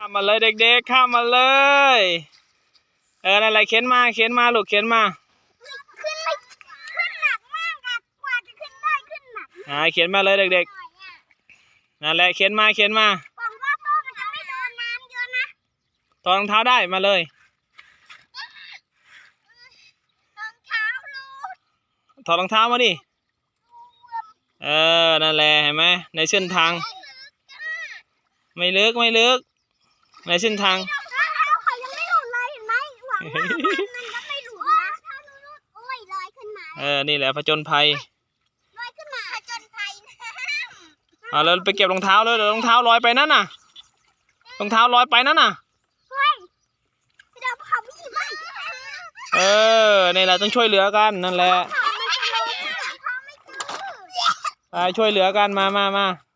ข้ามมาเลยเด็กๆข้ามมาเลย เออนั่นแหละเข็นมาเข็นมาลูกเข็นมาขึ้นไม่ขึ้นหนักมากอะกว่าจะขึ้นได้ขึ้นหนักอ่าเข็นมาเลยเด็กหน่อยอะๆนั่นแหละเข็นมาเข็นมาหวังว่าโตมันจะไม่โดนน้ำเยอะนะถอดรองเท้าได้มาเลยรองเท้าลูดถอดรองเท้ามาดิเออนั่นแหละเห็นไหมในเส้นทาง ไม่ลึกไม่ลึก ในเส้นทางรองเท้าเขายังไม่หลุดเลยเห็นไหมหวังว่ามันจะไม่หลุดนะถ้าหลุดโอ้ยลอยขึ้นมาเออ นี่แหละผจญภัย ลอยขึ้นมาผจญภัยน้ำเอาแล้วไปเก็บรองเท้าเลยเดี๋ยวรองเท้าลอยไปนั่นน่ะ รองเท้าลอยไปนั่นน่ะเฮ้ยเดี๋ยวเขาไม่ไหวเออ นี่แหละต้องช่วยเหลือกันนั่นแหละเขาไม่เจอเขาไม่เจอ ไปช่วยเหลือกันมามามาเอา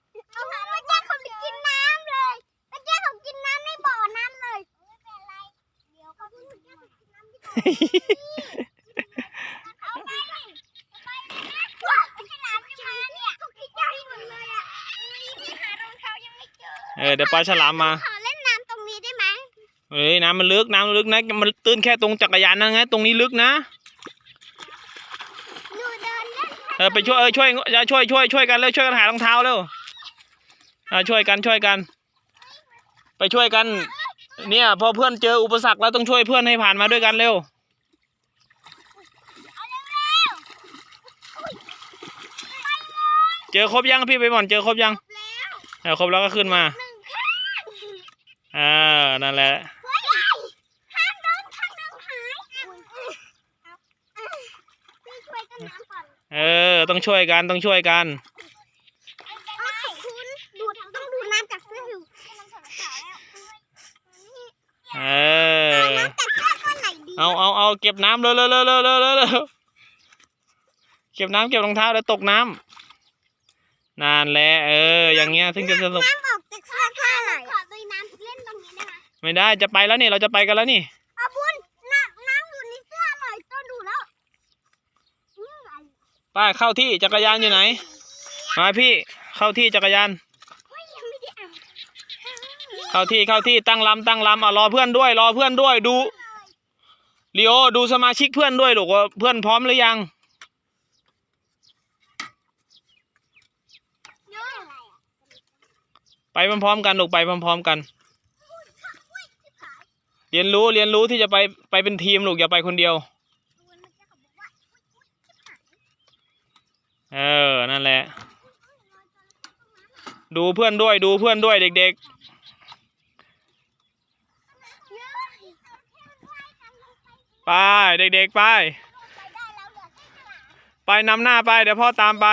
เออเดี๋ยวปลาฉลามมาขอเล่นน้ำตรงนี้ได้ไหมเฮ้ยน้ำมันลึกน้ำมันลึกนะมันตื้นแค่ตรงจักรยานนั่นไงตรงนี้ลึกนะเออไปช่วยเออช่วยอย่าช่วยช่วยช่วยกันเลยช่วยกันหารองเท้าเร็วอ่าช่วยกันช่วยกัน ไปช่วยกัน เนี่ยพอเพื่อนเจออุปสรรคแล้วต้องช่วยเพื่อนให้ผ่านมาด้วยกันเร็วเอาเร็วเร็วเจอครบยังพี่ไปหมอนเจอครบยังแล้วเออครบแล้วก็ขึ้นมาหนึ่งข้างอ่านั่นแหละเฮ้ยห้ามโดนข้างหนึ่งหายพี่ช่วยต้นน้ำก่อนเออต้องช่วยกันต้องช่วยกัน เอาขอบคุณดูดต้องดูน้ำจากเสื้ออยู่ เออ น้ำจากเสื้อก้อนไหนดี เอาเอาเอาเก็บน้ำเร็วเร็วเร็วเร็วเร็วเร็วเร็วเก็บน้ำเก็บรองเท้าแล้วตกน้ำนานแหละเออ อย่างเงี้ยถึงจะสนุกน้ำออกจากเสื้อก้อนไหนขอดูน้ำเล่นตรงนี้ได้ไหมไม่ได้จะไปแล้วนี่เราจะไปกันแล้วนี่เอาบุญน้ำน้ำอยู่ในเสื้อหน่อยต้นดูแล้วอืมอะไรไป้าเข้าที่จักรยานอยู่ไหนมาพี่เข้าที่จักรยานเฮ้ยยังไม่ได้อ่านเข้าที่เข้าที่ตั้งลำตั้งลำอะรอเพื่อนด้วย รอเพื่อนด้วยดู ลีโอดูสมาชิกเพื่อนด้วยลูกว่าเพื่อนพร้อมหรือยังไรอะไปพร้อมๆกันลูกไปพร้อมๆกัน เรียนรู้เรียนรู้ที่จะไปไปเป็นทีมลูกอย่าไปคนเดียว เออ นั่นแหละ ดูเพื่อนด้วยดูเพื่อนด้วยเด็ก ๆ ไปเด็กๆไป ไปนำหน้าไปเดี๋ยวพ่อตามไป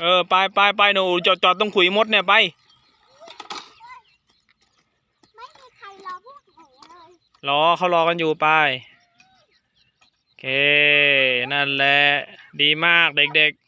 เออไปไปไปหนูจอดจอดตรงขุยมดเนี่ยไปรอเขารอกันอยู่ไปโอเค นั่นแหละ ดีมากเด็กๆ